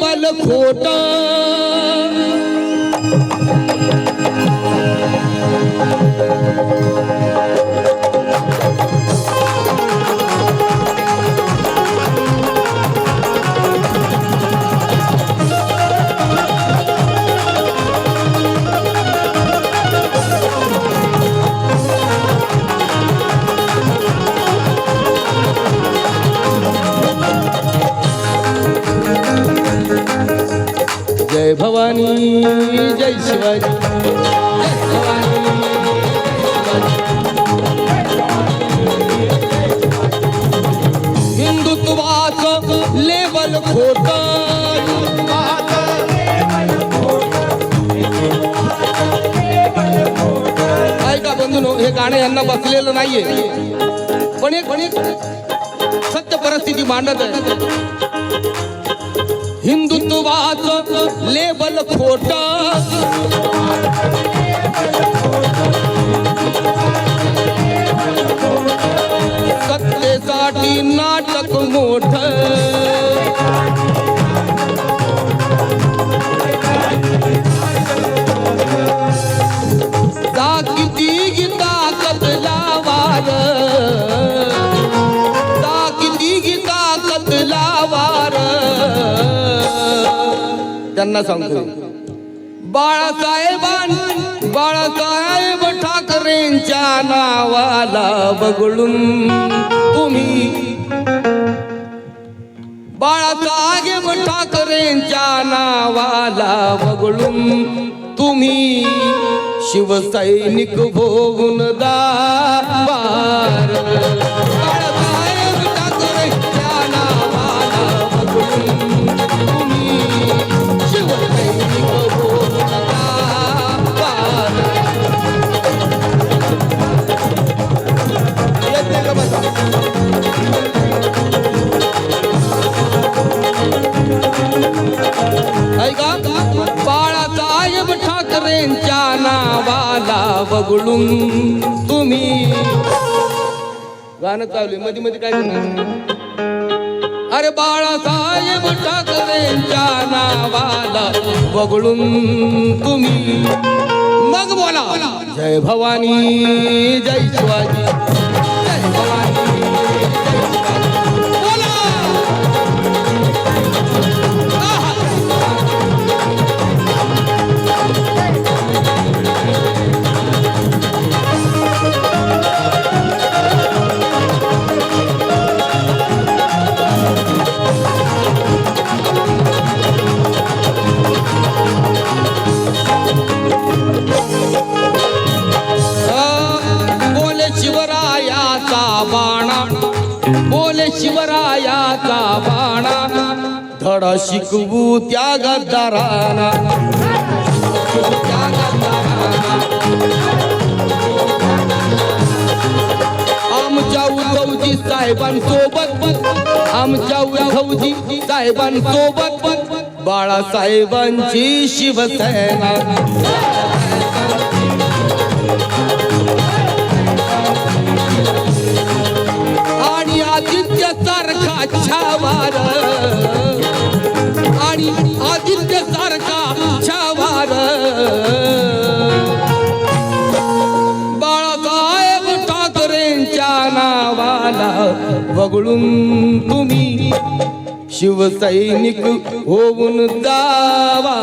Label खोट। गाणं यांना बसलेलं नाहीये. पण एक पण एक सत्य परिस्थिती मांडत आहे. लेबल खोट. त्यांना सांगतो. बाळासाहेबान बाळासाहेब ठाकरेंच्या नावाला बघडून तुम्ही बाळासाहेब ठाकरेंच्या नावाला बघडून तुम्ही शिवसैनिक भोगून दा नावाला तुम्ही. गाणं चालू मध्ये मध्ये काय म्हणणार अरे बाळासाहेब ठाकरेंच्या नावाला वगळून तुम्ही. मग बोला. जय भवानी जय शिवाजी. शिवरायाचा बाणा. धडा शिकवू त्या गद्दाराला आमच्या उद्धवजी साहेबांसोबत आमच्या उद्धवजी साहेबांसोबत बाळासाहेबांची शिवसेना. वगळून तुम्ही शिवसैनिक होऊन जावा.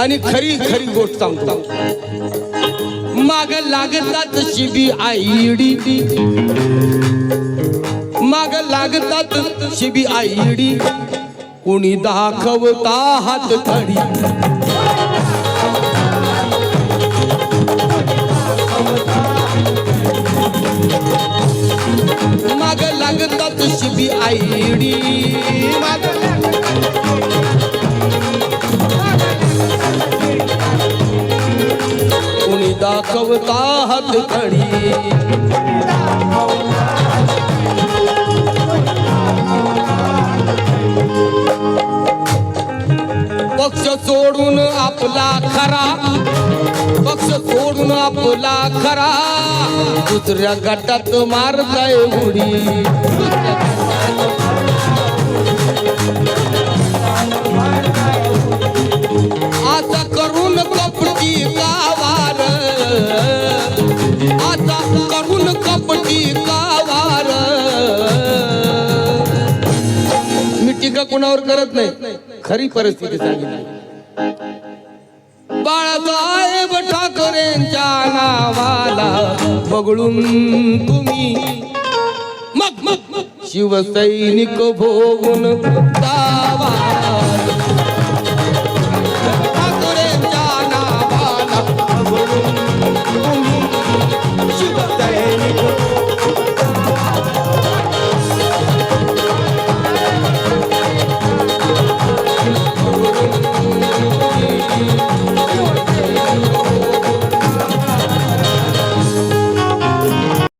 आणि खरी खरी गोष्ट सांगतो. माग लागतात शिबी आईडी. माग लागतात शिबी आईडी. कुणी दाखवता हात माग लागतात बी आईडी. माग कुणी दाखवता हातखडी पक्ष सोडून आपला खरा बोला खरा दुसऱ्या गटात मारताय उडी. आता करून कपटी गावार आता करून कपटी गावार. मी टीका कुणावर करत नाही खरी परिस्थिती सांगितली. बाळा नावाला बगळून तुम्ही. मग मग मग. शिवसैनिक भोगून